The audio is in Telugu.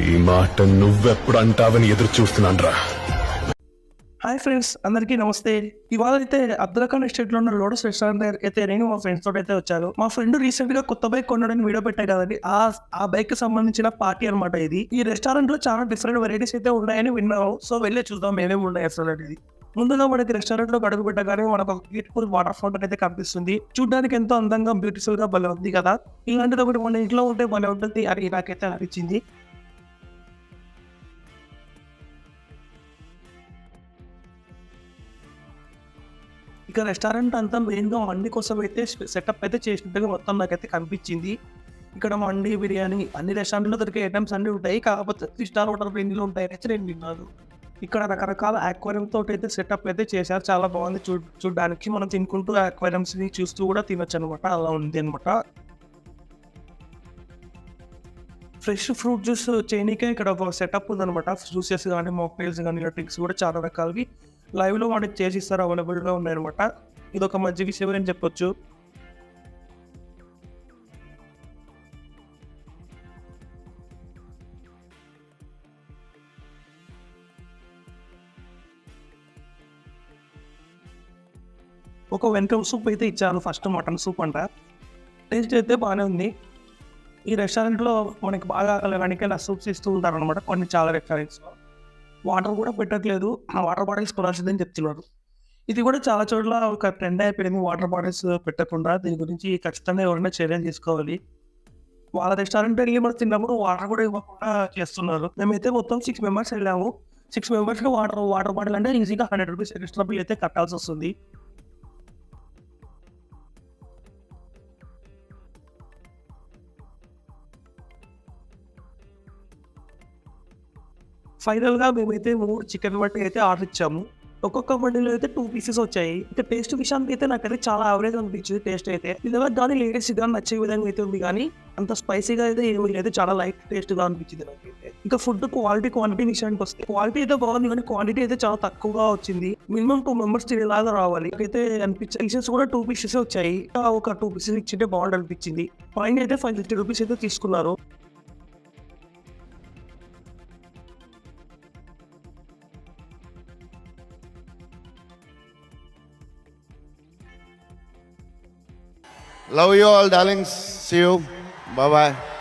ఈ మాట నువ్వెప్పుడు అంటావని ఎదురు చూస్తున్నాను హాయ్ ఫ్రెండ్స్ అందరికీ నమస్తే. ఇవాళ అయితే అబ్దుల్ఖాన్ ఎస్టేట్లో ఉన్న లోటస్ రెస్టారెంట్ దగ్గరికి అయితే నేను మా ఫ్రెండ్స్ తోటి అయితే వచ్చాను. మా ఫ్రెండ్ రీసెంట్గా కొత్త బైక్ కొనడానికి వీడియో పెట్టాయి కదండి. ఆ ఆ బైక్కి సంబంధించిన పార్టీ అన్నమాట ఇది. ఈ రెస్టారెంట్లో చాలా డిఫరెంట్ వెరైటీస్ అయితే ఉన్నాయని విన్నాము. సో వెళ్ళి చూద్దాం ఏమేమి ఉన్నాయి అసలు ఇది ముందుగా మనకి రెస్టారెంట్లో అడుగు పెట్టగానే మనకు ఒక బ్యూటిఫుల్ వాటర్ ఫౌంటైన్ అయితే కనిపిస్తుంది. చూడడానికి ఎంతో అందంగా బ్యూటిఫుల్గా భలే ఉంది కదా. ఇలాంటిది ఒకటి మన ఇంట్లో ఉంటే భలే ఉంటుంది. అని నాకైతే అనిపించింది. ఇక రెస్టారెంట్ అంతా మెయిన్గా మండి కోసం అయితే సెటప్ అయితే చేసినట్టుగా మొత్తం నాకైతే కనిపించింది. ఇక్కడ మండి బిర్యానీ అన్ని రెస్టారెంట్లో దొరికే ఐటమ్స్ అన్ని ఉంటాయి. కాకపోతే త్రీ స్టార్ హోటల్ రేంజ్లో ఉంటాయి. అయితే నేను విన్నాను ఇక్కడ రకరకాల ఆక్వేరియం తోటి అయితే సెటప్ అయితే చేశారు. చాలా బాగుంది చూ చూడడానికి. మనం తినుకుంటూ aquariums ని చూస్తూ కూడా తినొచ్చు అనమాట అలా ఉంది అనమాట ఫ్రెష్ ఫ్రూట్ జ్యూస్ చేయనీకే ఇక్కడ ఒక సెటప్ ఉందనమాట జ్యూసెస్ కానీ మాక్టైల్స్ కానీ డ్రింక్స్ కూడా చాలా రకాలవి. లైవ్లో మనకి చేసి ఇస్తారు అవైలబుల్గా ఉన్నాయన్నమాట. ఇది ఒక మంచి విషయం అని చెప్పొచ్చు. ఒక వెల్కమ్ సూప్ అయితే ఇచ్చారు. ఫస్ట్ మటన్ సూప్ అంట. టేస్ట్ అయితే బాగానే ఉంది. ఈ రెస్టారెంట్లో మనకి బాగా వెనకాల సూప్స్ ఇస్తూ ఉంటారు అనమాట కొన్ని చాలా రెస్టారెంట్స్లో వాటర్ కూడా పెట్టట్లేదు. ఆ వాటర్ బాటిల్స్ కొనాల్సిందని చెప్తున్నారు. ఇది కూడా చాలా చోట్ల ఒక ట్రెండ్ అయిపోయింది. వాటర్ బాటిల్స్ పెట్టకుండా దీని గురించి ఖచ్చితంగా ఎవరైనా చర్యలు తీసుకోవాలి. వాళ్ళ రెస్టారెంట్ వెళ్ళి మనం తిన్నప్పుడు వాటర్ కూడా ఇవ్వకుండా చేస్తున్నారు. మేమైతే మొత్తం సిక్స్ మెంబర్స్ వెళ్ళాము. సిక్స్ మెంబర్స్కి వాటర్ వాటర్ బాటిల్ అంటే ఈజీగా హండ్రెడ్ రూపీస్ ఎక్స్ట్రా బిల్ అయితే కట్టాల్సి వస్తుంది. ఫైనల్గా మేమైతే మూడు చికెన్ మటన్ అయితే ఆర్డర్ ఇచ్చాము. ఒక్కొక్క మండీలో అయితే టూ పీసెస్ వచ్చాయి. ఇంకా టేస్ట్ విషయానికి అయితే నాకైతే చాలా యావరేజ్ అనిపించింది టేస్ట్ అయితే. నిజంగా కానీ లేడీస్గా నచ్చే విధంగా అయితే ఉంది కానీ అంత స్పైసీగా అయితే ఏమి లేదు. చాలా లైట్ టేస్ట్గా అనిపించింది నాకైతే. ఇంకా ఫుడ్ క్వాలిటీ క్వాంటిటీ విషయానికి వస్తే క్వాలిటీ అయితే బాగుంది కానీ క్వాంటిటీ అయితే చాలా తక్కువగా వచ్చింది. మినిమం టూ మెంబర్స్ తినేలాగా రావాలి. అయితే అనిపించింది పీసెస్ కూడా టూ పీసెస్ వచ్చాయి. ఒక టూ పీసెస్ ఇచ్చింటే బాగుంది అనిపించింది. ఫైన్ అయితే ఫైవ్ ఫిఫ్టీ రూపీస్ అయితే తీసుకున్నారు. Love you all, darlings. See you. Bye bye.